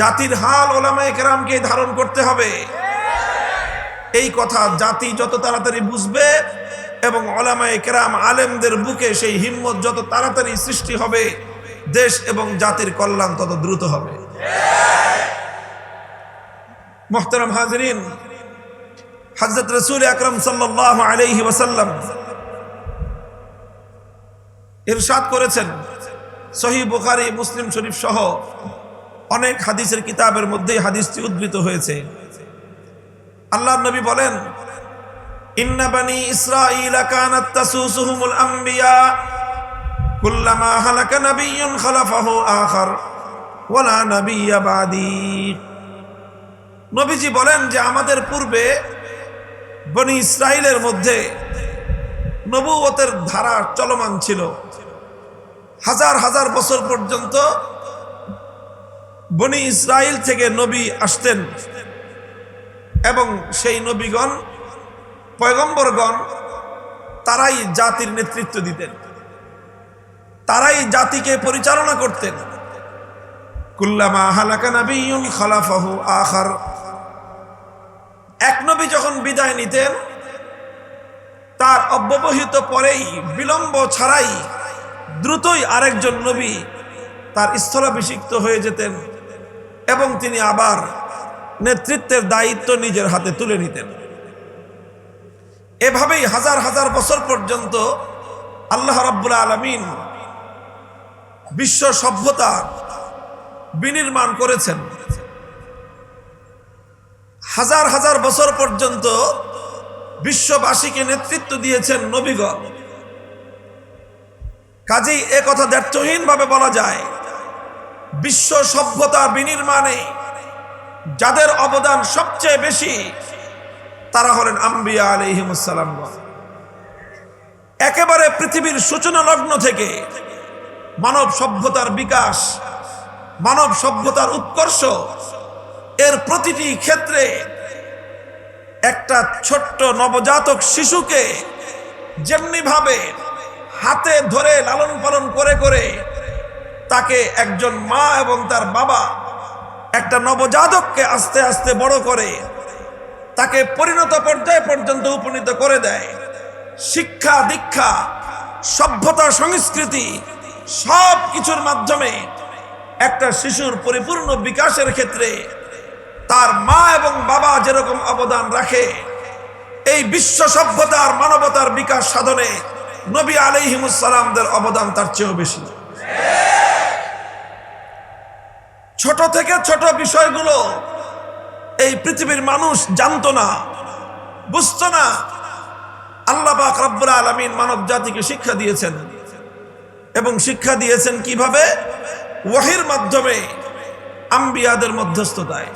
জাতির হাল ওলামায়ে কেরামকে ধারণ করতে হবে। এই কথা জাতি যত তাড়াতাড়ি বুঝবে এবং ওলামায়ে কেরাম আলেমদের বুকে সেই হিম্মত যত তাড়াতাড়ি সৃষ্টি হবে, দেশ এবং জাতির কল্যাণ তত দ্রুত হবে। মোহতারাম হাজরিন হজরত রসুল আকরম সাল্লাহ আলহি ওসাল্লাম ইরশাদ করেছেন। সহি বুখারি, মুসলিম শরীফ সহ অনেক হাদিসের কিতাবের মধ্যেই হাদিসটি উদ্ধৃত হয়েছে। আল্লাহ নবী বলেন নবীজি বলেন যে, আমাদের পূর্বে বনি ইসরাইলের মধ্যে নবুয়তের ধারা চলমান ছিল। হাজার হাজার বছর পর্যন্ত বনি ইসরাইল থেকে নবী আসতেন এবং সেই নবীগণ, পয়গম্বরগণ, তারাই জাতির নেতৃত্ব দিতেন। তারাই জাতিকে পরিচালনা করতেন। কুল্লামা খালাফাহু আখার। এক নবী যখন বিদায় নিতেন, তার অব্যবহিত পরেই বিলম্ব ছাড়াই দ্রুতই আরেকজন নবী তার স্থলাভিষিক্ত হয়ে যেতেন। এবং তিনি আবার নেতৃত্বের দায়িত্ব নিজের হাতে তুলে নিতেন। এভাবেই হাজার হাজার বছর পর্যন্ত আল্লাহ রাব্বুল আলমিন বিশ্ব সভ্যতা বিনির্মাণ করেছেন। হাজার হাজার বছর পর্যন্ত বিশ্ববাসীকে নেতৃত্ব দিয়েছেন নবীগণ। কাজেই এ কথা দ্ব্যর্থহীন ভাবে বলা যায় বিশ্ব সভ্যতা বিনির্মাণে যাদের অবদান সবচেয়ে বেশি, তারা হলেন আম্বিয়া আলহিমসালাম একেবারে পৃথিবীর সূচনা লগ্ন থেকে মানব সভ্যতার বিকাশ, মানব সভ্যতার উৎকর্ষ, এর প্রতিটি ক্ষেত্রে একটা ছোট্ট নবজাতক শিশুকে যেমনি ভাবে হাতে ধরে লালন পালন করে করে তাকে একজন মা এবং তার বাবা একটা নবজাতককে আস্তে আস্তে বড় করে, তাকে পরিণত পর্যায়ে পর্যন্ত উপনীত করে দেয়। শিক্ষা, দীক্ষা, সভ্যতা, সংস্কৃতি সব কিছুর মাধ্যমে একটা শিশুর পরিপূর্ণ বিকাশের ক্ষেত্রে তার মা এবং বাবা যেরকম অবদান রাখে, এই বিশ্ব সভ্যতার মানবতার বিকাশ সাধনে নবী আলাইহিমুসালামদের অবদান তার চেয়েও বেশি। ছোট থেকে ছোট বিষয়গুলো এই পৃথিবীর মানুষ জানতো না, বুঝত না। আল্লাহ পাক আলমিন মানব জাতিকে শিক্ষা দিয়েছেন এবং শিক্ষা দিয়েছেন কীভাবে? ওয়াহির মাধ্যমে আম্বিয়াদের মধ্যস্থতায়।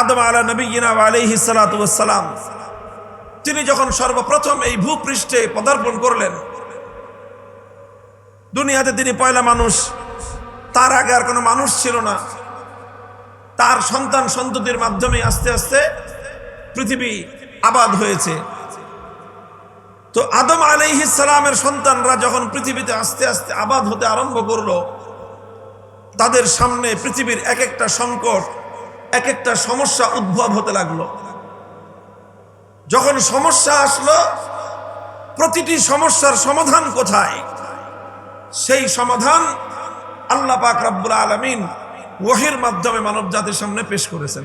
আদম আলা নবীনা আলাইহি সালাম, তিনি যখন সর্বপ্রথম এই ভূপৃষ্ঠে পদার্পণ করলেন, দুনিয়াতে তিনি পয়লা মানুষ। তার আগে আর কোনো মানুষ ছিল না। তার সন্তান সন্ততির মাধ্যমে আস্তে আস্তে পৃথিবী আবাদ হয়েছে। তো আদম সালামের সন্তানরা যখন পৃথিবীতে আস্তে আস্তে আবাদ হতে আরম্ভ করল, তাদের সামনে পৃথিবীর এক একটা সংকট এক একটা সমস্যা উদ্ভব হতে লাগল। যখন সমস্যা আসলো, প্রতিটি সমস্যার সমাধান কোথায়? সেই সমাধান আল্লাহ পাক রব্বুল আলমিন ওহির মাধ্যমে মানব জাতির সামনে পেশ করেছেন।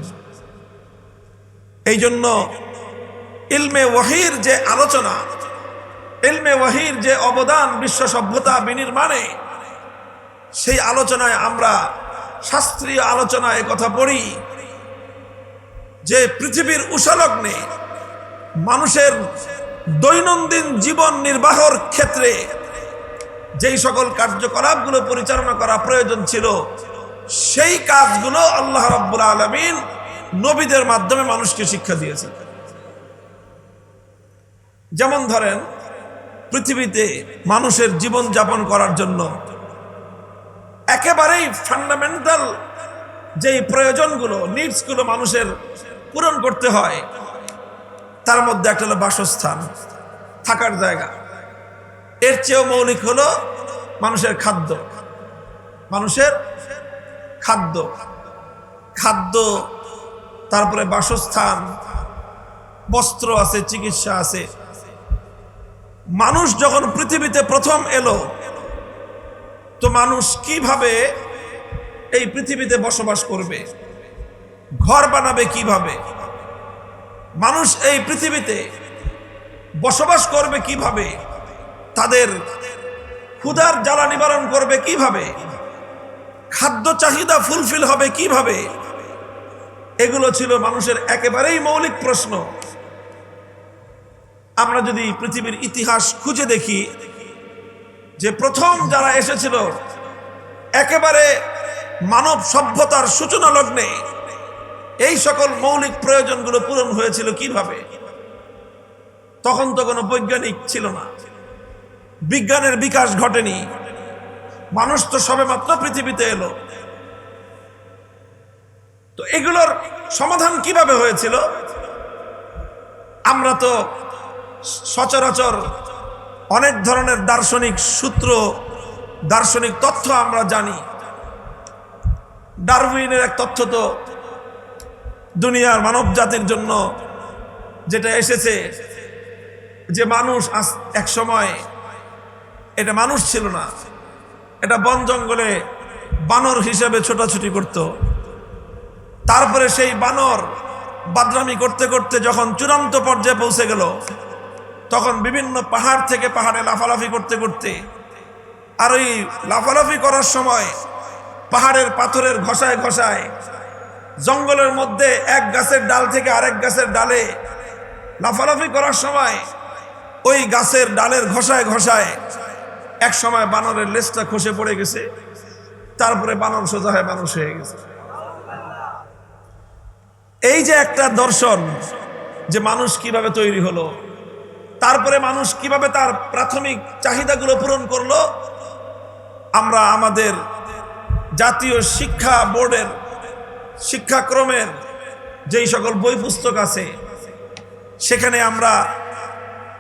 এই জন্য ইলমে ওয়াহির যে আলোচনা, ইলমে ওয়াহির যে অবদান বিশ্ব সভ্যতা বিনির্মাণে, সেই আলোচনায় আমরা শাস্ত্রীয় আলোচনায় কথা পড়ি যে পৃথিবীর উষালগ্নে মানুষের দৈনন্দিন জীবন নির্বাহর ক্ষেত্রে যেই সকল কার্যকলাপগুলো পরিচালনা করা প্রয়োজন ছিল, সেই কাজগুলো আল্লাহ রাব্বুল আলমিন নবীদের মাধ্যমে মানুষকে শিক্ষা দিয়েছেন। যেমন ধরেন, পৃথিবীতে মানুষের জীবন যাপন করার জন্য একেবারেই ফান্ডামেন্টাল যেই প্রয়োজনগুলো নিডসগুলো মানুষের পূরণ করতে হয়, তার মধ্যে একটা হলো বাসস্থান, থাকার জায়গা। এর চেয়েও মৌলিক হলো মানুষের খাদ্য। মানুষের খাদ্য। খাদ্য, তারপরে বাসস্থান, বস্ত্র আছে, চিকিৎসা আছে। মানুষ যখন পৃথিবীতে প্রথম এলো, তো মানুষ কীভাবে এই পৃথিবীতে বসবাস করবে? ঘর বানাবে কীভাবে? মানুষ এই পৃথিবীতে বসবাস করবে কীভাবে? তাদের ক্ষুধার জ্বালা নিবারণ করবে কীভাবে? খাদ্য চাহিদা ফুলফিল হবে কীভাবে? এগুলো ছিল মানুষের একেবারেই মৌলিক প্রশ্ন। আমরা যদি পৃথিবীর ইতিহাস খুঁজে দেখি, যে প্রথম যারা এসেছিল, একেবারে মানব সভ্যতার সূচনা লগ্নে, এই সকল মৌলিক প্রয়োজনগুলো পূরণ হয়েছিল কীভাবে? তখন তো কোনো বৈজ্ঞানিক ছিল না। বিজ্ঞানের বিকাশ ঘটেনি। মানুষ তো সবেমাত্র পৃথিবীতে এলো। তো এগুলোর সমাধান কীভাবে হয়েছিল? আমরা তো সচরাচর অনেক ধরনের দার্শনিক সূত্র, দার্শনিক তথ্য আমরা জানি। ডারউইনের এক তথ্য তো দুনিয়ার মানব জাতির জন্য যেটা এসেছে, যে মানুষ এক সময় এটা মানুষ ছিল না। এটা বন জঙ্গলে বানর হিসেবে ছোটাছুটি করত। তারপরে সেই বানর বাদরামি করতে করতে যখন চূড়ান্ত পর্যায়ে পৌঁছে গেল, তখন বিভিন্ন পাহাড় থেকে পাহাড়ে লাফালাফি করতে করতে আর ওই লাফালাফি করার সময় পাহাড়ের পাথরের ঘষায় ঘষায় জঙ্গলের মধ্যে এক গাছের ডাল থেকে আরেক গাছের ডালে লাফালাফি করার সময় ওই গাছের ডালের ঘষায় ঘষায় এক সময় বানরের লেজটা খসে পড়ে গেছে, তারপরে বানর সোজা হয়ে মানুষ হয়ে গেছে। এই যে একটা দর্শন যে মানুষ কীভাবে তৈরি হলো, তারপরে মানুষ কীভাবে তার প্রাথমিক চাহিদাগুলো পূরণ করল, আমরা আমাদের জাতীয় শিক্ষা বোর্ডের শিক্ষাক্রমের যেই সকল বই পুস্তক আছে, সেখানে আমরা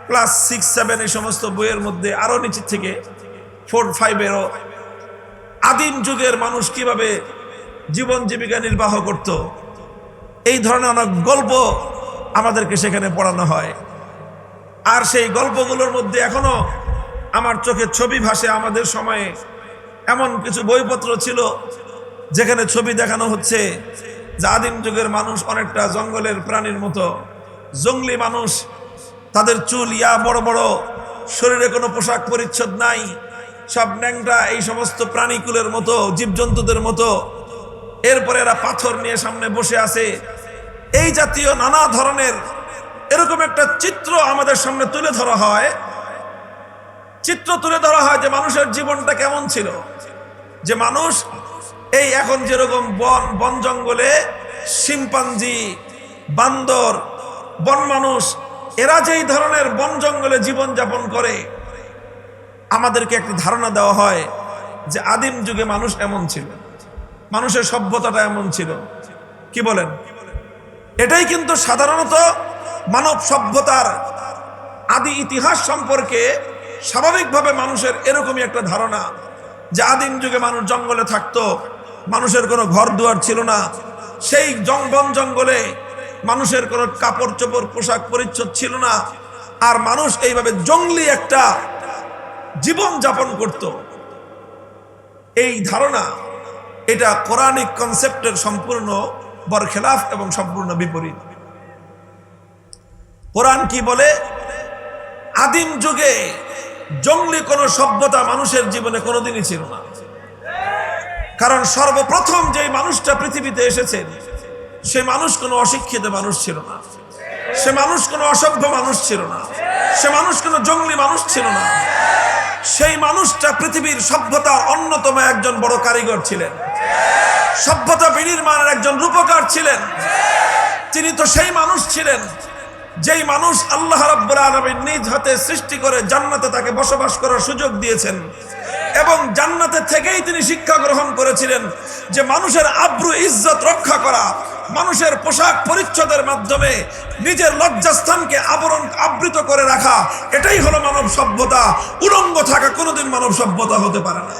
ক্লাস সিক্স সেভেন এই সমস্ত বইয়ের মধ্যে আরও নিচের থেকে ফোর ফাইভেরও আদিম যুগের মানুষ কীভাবে জীবন জীবিকা নির্বাহ করত, এই ধরনের অনেক গল্প আমাদেরকে সেখানে পড়ানো হয়। আর সেই গল্পগুলোর মধ্যে এখনও আমার চোখে ছবি ভাসে আমাদের সময়ে এমন কিছু বইপত্র ছিল, যেখানে ছবি দেখানো হচ্ছে যে আদিম যুগের মানুষ অনেকটা জঙ্গলের প্রাণীর মতো, জঙ্গলি মানুষ তাদের চুল, ইয়া বড় বড়, শরীরে কোনো পোশাক পরিচ্ছদ নাই, সব ন্যাংটা এই সমস্ত প্রাণীকুলের মতো, জীবজন্তুদের মতো। এরপরে এরা পাথর নিয়ে সামনে বসে আছে। এই জাতীয় নানা ধরনের এরকম একটা চিত্র আমাদের সামনে তুলে ধরা হয়। চিত্র তুলে ধরা হয় যে মানুষের জীবনটা কেমন ছিল। যে মানুষ এই এখন যেরকম বন বন জঙ্গলে, শিম্পাঞ্জি, বান্দর, বন মানুষ এরা যেই ধরনের বন জঙ্গলে জীবন যাপন করে, আমাদেরকে একটি ধারণা দেওয়া হয় যে আদিম যুগে মানুষ এমন ছিল। মানুষের সভ্যতাটা এমন ছিল। কি বলেন? এটাই কিন্তু সাধারণত মানব সভ্যতার আদি ইতিহাস সম্পর্কে স্বাভাবিকভাবে মানুষের এরকমই একটা ধারণা যে আদিম যুগে মানুষ জঙ্গলে থাকতো, মানুষের কোনো ঘর দুয়ার ছিল না। সেই জং বন জঙ্গলে মানুষের কোনো কাপড় চোপড়, পোশাক পরিচ্ছদ ছিল না। আর মানুষ এইভাবে জঙ্গলি একটা জীবন যাপন করত। এই ধারণা, এটা কোরআনিক কনসেপ্টের সম্পূর্ণ বরখেলাফ এবং সম্পূর্ণ বিপরীত। কোরআন কি বলে? আদিম যুগে জঙ্গলি কোনো সভ্যতা মানুষের জীবনে কোনোদিনই ছিল না। কারণ সর্বপ্রথম যে মানুষটা পৃথিবীতে এসেছেন সে মানুষ কোনো অশিক্ষিত মানুষ ছিল না। সে মানুষ কোনো অসভ্য মানুষ ছিল না। সে মানুষ কোনো জঙ্গলি মানুষ ছিল না। সেই মানুষটা পৃথিবীর সভ্যতার অন্যতম একজন বড় কারিগর ছিলেন। সভ্যতা বিনির্মাণের একজন রূপকার ছিলেন। তিনি তো সেই মানুষ ছিলেন যেই মানুষ আল্লাহ রাব্বুল আলামিন নিজ হাতে সৃষ্টি করে জান্নাতে তাকে বসবাস করার সুযোগ দিয়েছেন এবং জান্নাতে থেকেই তিনি শিক্ষা গ্রহণ করেছিলেন যে মানুষের আব্রু ইজ্জত রক্ষা করা মানুষের পোশাক পরিচ্ছদের মাধ্যমে নিজের লজ্জাস্থানকে আবরণ, আবৃত করে রাখা, এটাই হলো মানব সভ্যতা। উলঙ্গ থাকা কোনোদিন মানব সভ্যতা হতে পারে না।